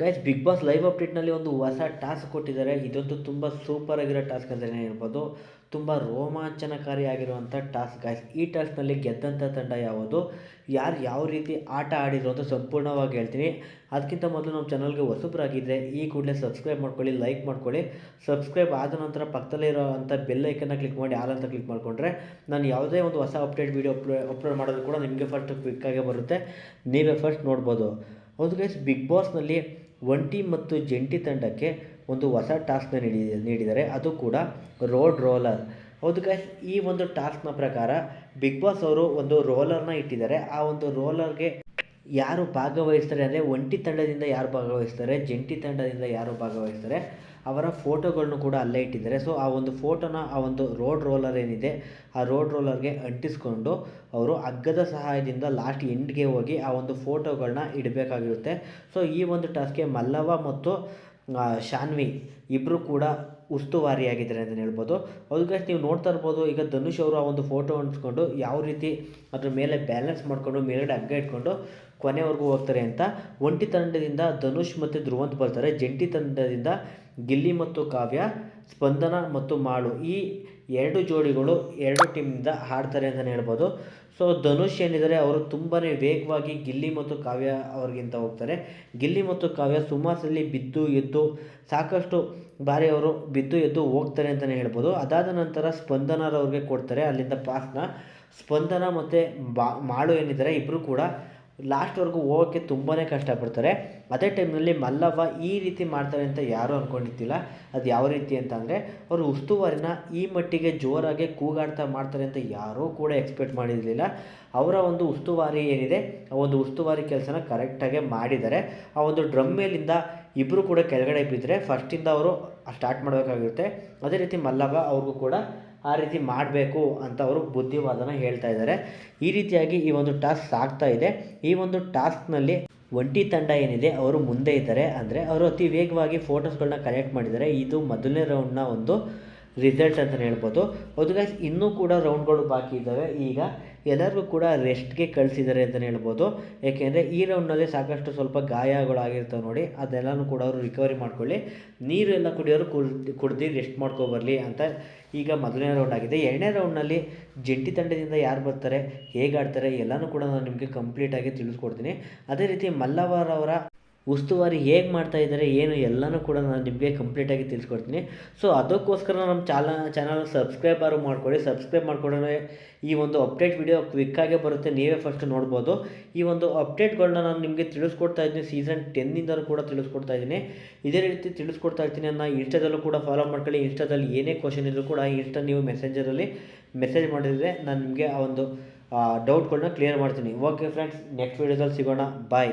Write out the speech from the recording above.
Guys Bigg Boss live ಅಪ್ಡೇಟ್ನಲ್ಲಿ ಒಂದು ಹೊಸ ಟಾಸ್ಕ್ ಕೊಟ್ಟಿದ್ದಾರೆ. ಇದಂತೂ ತುಂಬ ಸೂಪರ್ ಆಗಿರೋ ಟಾಸ್ಕ್ ಅಂತಲೇ ಹೇಳ್ಬೋದು. ತುಂಬ ರೋಮಾಂಚನಕಾರಿಯಾಗಿರುವಂಥ ಟಾಸ್ಕ್ ಗೈಸ್ ಈ ಟಾಸ್ಕ್ನಲ್ಲಿ ಗೆದ್ದಂಥ ತಂಡ ಯಾವುದು? ಯಾರು ಯಾವ ರೀತಿ ಆಟ ಆಡಿದ್ರು ಅಂತ ಸಂಪೂರ್ಣವಾಗಿ ಹೇಳ್ತೀನಿ. ಅದಕ್ಕಿಂತ ಮೊದಲು ನಮ್ಮ ಚಾನಲ್ಗೆ ಹೊಸಬ್ರಾಗಿದ್ದರೆ ಈ ಕೂಡಲೇ ಸಬ್ಸ್ಕ್ರೈಬ್ ಮಾಡ್ಕೊಳ್ಳಿ ಲೈಕ್ ಮಾಡ್ಕೊಳ್ಳಿ. ಸಬ್ಸ್ಕ್ರೈಬ್ ಆದ ನಂತರ ಪಕ್ಕದಲ್ಲೇ ಇರೋವಂಥ ಬೆಲ್ ಐಕನ್ನ ಕ್ಲಿಕ್ ಮಾಡಿ ಆಲ್ ಅಂತ ಕ್ಲಿಕ್ ಮಾಡಿಕೊಂಡ್ರೆ ನಾನು ಯಾವುದೇ ಒಂದು ಹೊಸ ಅಪ್ಡೇಟ್ ವೀಡಿಯೋ ಅಪ್ಲೋ ಅಪ್ಲೋಡ್ ಮಾಡೋದು ಕೂಡ ನಿಮಗೆ ಫಸ್ಟ್ ಕ್ವಿಕ್ಕಾಗೆ ಬರುತ್ತೆ. ನೀವೇ ಫಸ್ಟ್ ನೋಡ್ಬೋದು. ಹೌದು ಗೈಸ್ ಬಿಗ್ ಬಾಸ್ನಲ್ಲಿ ಒಂಟಿ ಮತ್ತು ಜಂಟಿ ತಂಡಕ್ಕೆ ಒಂದು ಹೊಸ ಟಾಸ್ಕ್ನ ನೀಡಿ ನೀಡಿದ್ದಾರೆ ಅದು ಕೂಡ ರೋಡ್ ರೋಲರ್. ಹೌದು ಗೈಸ್ ಈ ಒಂದು ಟಾಸ್ಕ್ನ ಪ್ರಕಾರ ಬಿಗ್ ಬಾಸ್ ಅವರು ಒಂದು ರೋಲರ್ನ ಇಟ್ಟಿದ್ದಾರೆ. ಆ ಒಂದು ರೋಲರ್ಗೆ ಯಾರು ಭಾಗವಹಿಸ್ತಾರೆ ಅಂದರೆ ಒಂಟಿ ತಂಡದಿಂದ ಯಾರು ಭಾಗವಹಿಸ್ತಾರೆ, ಜಂಟಿ ತಂಡದಿಂದ ಯಾರು ಭಾಗವಹಿಸ್ತಾರೆ, ಅವರ ಫೋಟೋಗಳನ್ನು ಕೂಡ ಅಲ್ಲೇ ಇಟ್ಟಿದ್ದಾರೆ. ಸೊ ಆ ಒಂದು ಫೋಟೋನ, ಆ ಒಂದು ರೋಡ್ ರೋಲರ್ ಏನಿದೆ, ಆ ರೋಡ್ ರೋಲರ್ಗೆ ಅಂಟಿಸ್ಕೊಂಡು ಅವರು ಹಗ್ಗದ ಸಹಾಯದಿಂದ ಲಾಸ್ಟ್ ಎಂಡ್ಗೆ ಹೋಗಿ ಆ ಒಂದು ಫೋಟೋಗಳನ್ನ ಇಡಬೇಕಾಗಿರುತ್ತೆ. ಸೊ ಈ ಒಂದು ಟಾಸ್ಕ್ಗೆ ಮಲ್ಲವ ಮತ್ತು ಶಾನ್ವಿ ಇಬ್ಬರು ಕೂಡ ಉಸ್ತುವಾರಿಯಾಗಿದ್ದಾರೆ ಅಂತಲೇ ಹೇಳ್ಬೋದು. ಅದಕ್ಕೆ ನೀವು ನೋಡ್ತಾ ಇರ್ಬೋದು, ಈಗ ಧನುಷ್ ಅವರು ಆ ಒಂದು ಫೋಟೋ ಅಂಟಿಸ್ಕೊಂಡು ಯಾವ ರೀತಿ ಅದ್ರ ಮೇಲೆ ಬ್ಯಾಲೆನ್ಸ್ ಮಾಡಿಕೊಂಡು, ಮೇಲ್ಗಡೆ ಹಗ್ಗ ಇಟ್ಕೊಂಡು ಕೊನೆವರೆಗೂ ಹೋಗ್ತಾರೆ ಅಂತ. ಒಂಟಿ ತಂಡದಿಂದ ಧನುಷ್ ಮತ್ತು ಧ್ರುವಂತ್ ಬರ್ತಾರೆ. ಜಂಟಿ ತಂಡದಿಂದ ಗಿಲ್ಲಿ ಮತ್ತು ಕಾವ್ಯ, ಸ್ಪಂದನ ಮತ್ತು ಮಾಳು ಈ ಎರಡು ಜೋಡಿಗಳು ಎರಡು ಟೀಮಿಂದ ಆಡ್ತಾರೆ ಅಂತಲೇ ಹೇಳ್ಬೋದು. ಸೊ ಧನುಷ್ ಏನಿದ್ದಾರೆ ಅವರು ತುಂಬಾ ವೇಗವಾಗಿ ಗಿಲ್ಲಿ ಮತ್ತು ಕಾವ್ಯ ಅವ್ರಿಗಿಂತ ಹೋಗ್ತಾರೆ. ಗಿಲ್ಲಿ ಮತ್ತು ಕಾವ್ಯ ಸುಮಾರಲ್ಲಿ ಬಿದ್ದು ಎದ್ದು ಸಾಕಷ್ಟು ಬಾರಿ ಅವರು ಬಿದ್ದು ಎದ್ದು ಹೋಗ್ತಾರೆ ಅಂತಲೇ ಹೇಳ್ಬೋದು. ಅದಾದ ನಂತರ ಸ್ಪಂದನರವ್ರಿಗೆ ಕೊಡ್ತಾರೆ ಅಲ್ಲಿಂದ ಪಾಸ್ನ ಸ್ಪಂದನ ಮತ್ತು ಬಾ, ಮಾಳು ಏನಿದ್ದಾರೆ ಇಬ್ಬರು ಕೂಡ ಲಾಸ್ಟ್ವರೆಗೂ ಹೋಗೋಕ್ಕೆ ತುಂಬಾ ಕಷ್ಟಪಡ್ತಾರೆ. ಅದೇ ಟೈಮ್ನಲ್ಲಿ ಮಲ್ಲವ್ವ ಈ ರೀತಿ ಮಾಡ್ತಾರೆ ಅಂತ ಯಾರೂ ಅಂದ್ಕೊಂಡಿದ್ದಿಲ್ಲ ಅದು ಯಾವ ರೀತಿ ಅಂತ ಅಂದರೆ, ಅವರು ಉಸ್ತುವಾರಿನ ಈ ಮಟ್ಟಿಗೆ ಜೋರಾಗಿ ಕೂಗಾಡ್ತಾ ಮಾಡ್ತಾರೆ ಅಂತ ಯಾರೂ ಕೂಡ ಎಕ್ಸ್ಪೆಕ್ಟ್ ಮಾಡಿರಲಿಲ್ಲ. ಅವರ ಒಂದು ಉಸ್ತುವಾರಿ ಏನಿದೆ, ಆ ಒಂದು ಉಸ್ತುವಾರಿ ಕೆಲಸನ ಕರೆಕ್ಟಾಗಿ ಮಾಡಿದ್ದಾರೆ. ಆ ಒಂದು ಡ್ರಮ್ ಮೇಲಿಂದ ಇಬ್ಬರು ಕೂಡ ಕೆಳಗಡೆ ಬಿದ್ದರೆ ಫಸ್ಟಿಂದ ಅವರು ಸ್ಟಾರ್ಟ್ ಮಾಡಬೇಕಾಗಿರುತ್ತೆ. ಅದೇ ರೀತಿ ಮಲ್ಲವ್ವ ಅವ್ರಿಗೂ ಕೂಡ ಆ ರೀತಿ ಮಾಡಬೇಕು ಅಂತ ಅವರು ಬುದ್ಧಿವಾದನ ಹೇಳ್ತಾ ಇದ್ದಾರೆ. ಈ ರೀತಿಯಾಗಿ ಈ ಒಂದು ಟಾಸ್ಕ್ ಆಗ್ತಾ ಇದೆ. ಈ ಒಂದು ಟಾಸ್ಕ್ನಲ್ಲಿ ಒಂಟಿ ತಂಡ ಏನಿದೆ, ಅವರು ಮುಂದೆ ಇದ್ದಾರೆ. ಅಂದರೆ ಅವರು ಅತಿ ವೇಗವಾಗಿ ಫೋಟೋಸ್ಗಳನ್ನ ಕಲೆಕ್ಟ್ ಮಾಡಿದ್ದಾರೆ. ಇದು ಮೊದಲನೇ ರೌಂಡ್ನ ಒಂದು ರಿಸಲ್ಟ್ ಅಂತಲೇ ಹೇಳ್ಬೋದು. ಅದು ಇನ್ನೂ ಕೂಡ ರೌಂಡ್ಗಳು ಬಾಕಿ ಇದ್ದಾವೆ. ಈಗ ಎಲ್ಲರಿಗೂ ಕೂಡ ರೆಸ್ಟ್ಗೆ ಕಳಿಸಿದ್ದಾರೆ ಅಂತಲೇ ಹೇಳ್ಬೋದು. ಏಕೆಂದರೆ ಈ ರೌಂಡ್ನಲ್ಲಿ ಸಾಕಷ್ಟು ಸ್ವಲ್ಪ ಗಾಯಗಳಾಗಿರ್ತವೆ ನೋಡಿ, ಅದೆಲ್ಲನೂ ಕೂಡ ಅವರು ರಿಕವರಿ ಮಾಡ್ಕೊಳ್ಳಿ. ನೀರು ಎಲ್ಲ ಕುಡಿಯೋರು ಕುಡ್ದು ಕುಡ್ದು ರೆಸ್ಟ್ ಮಾಡ್ಕೊಬರಲಿ ಅಂತ ಈಗ ಮೊದಲನೇ ರೌಂಡ್ ಆಗಿದೆ. ಎರಡನೇ ರೌಂಡ್ನಲ್ಲಿ ಜಂಟಿ ತಂಡದಿಂದ ಯಾರು ಬರ್ತಾರೆ, ಹೇಗೆ ಆಡ್ತಾರೆ ಎಲ್ಲನೂ ಕೂಡ ನಾನು ನಿಮಗೆ ಕಂಪ್ಲೀಟಾಗಿ ತಿಳಿಸ್ಕೊಡ್ತೀನಿ. ಅದೇ ರೀತಿ ಮಲ್ಲವರವರ ಉಸ್ತುವಾರಿ ಹೇಗೆ ಮಾಡ್ತಾ ಇದ್ದಾರೆ, ಏನು ಎಲ್ಲನೂ ಕೂಡ ನಾನು ನಿಮಗೆ ಕಂಪ್ಲೀಟಾಗಿ ತಿಳಿಸ್ಕೊಡ್ತೀನಿ. ಸೊ ಅದಕ್ಕೋಸ್ಕರ ನಮ್ಮ ಚಾಲ ಚಾನಲ್ ಸಬ್ಸ್ಕ್ರೈಬರು ಮಾಡ್ಕೊಳ್ಳಿ. ಸಬ್ಸ್ಕ್ರೈಬ್ ಮಾಡ್ಕೊಂಡ್ರೆ ಈ ಒಂದು ಅಪ್ಡೇಟ್ ವಿಡಿಯೋ ಕ್ವಿಕ್ಕಾಗೇ ಬರುತ್ತೆ. ನೀವೇ ಫಸ್ಟ್ ನೋಡ್ಬೋದು. ಈ ಒಂದು ಅಪ್ಡೇಟ್ಗಳನ್ನ ನಾನು ನಿಮಗೆ ತಿಳಿಸ್ಕೊಡ್ತಾ ಇದ್ದೀನಿ. ಸೀಸನ್ ಟೆನ್ನಿಂದಲೂ ಕೂಡ ತಿಳಿಸ್ಕೊಡ್ತಾ ಇದ್ದೀನಿ. ಇದೇ ರೀತಿ ತಿಳಿಸ್ಕೊಡ್ತಾ ಇರ್ತೀನಿ ನಾನು ಇನ್ಸ್ಟಾದಲ್ಲೂ ಕೂಡ ಫಾಲೋ ಮಾಡ್ಕೊಳ್ಳಿ. ಇನ್ಸ್ಟಾದಲ್ಲಿ ಏನೇ ಕ್ವಶನ್ ಇದ್ದರೂ ಕೂಡ ಇನ್ಸ್ಟಾ ನೀವು ಮೆಸೇಂಜರಲ್ಲಿ ಮೆಸೇಜ್ ಮಾಡಿದರೆ ನಾನು ನಿಮಗೆ ಆ ಒಂದು ಡೌಟ್ಗಳನ್ನ ಕ್ಲಿಯರ್ ಮಾಡ್ತೀನಿ. ಓಕೆ ಫ್ರೆಂಡ್ಸ್ ನೆಕ್ಸ್ಟ್ ವೀಡಿಯೋದಲ್ಲಿ ಸಿಗೋಣ. ಬಾಯ್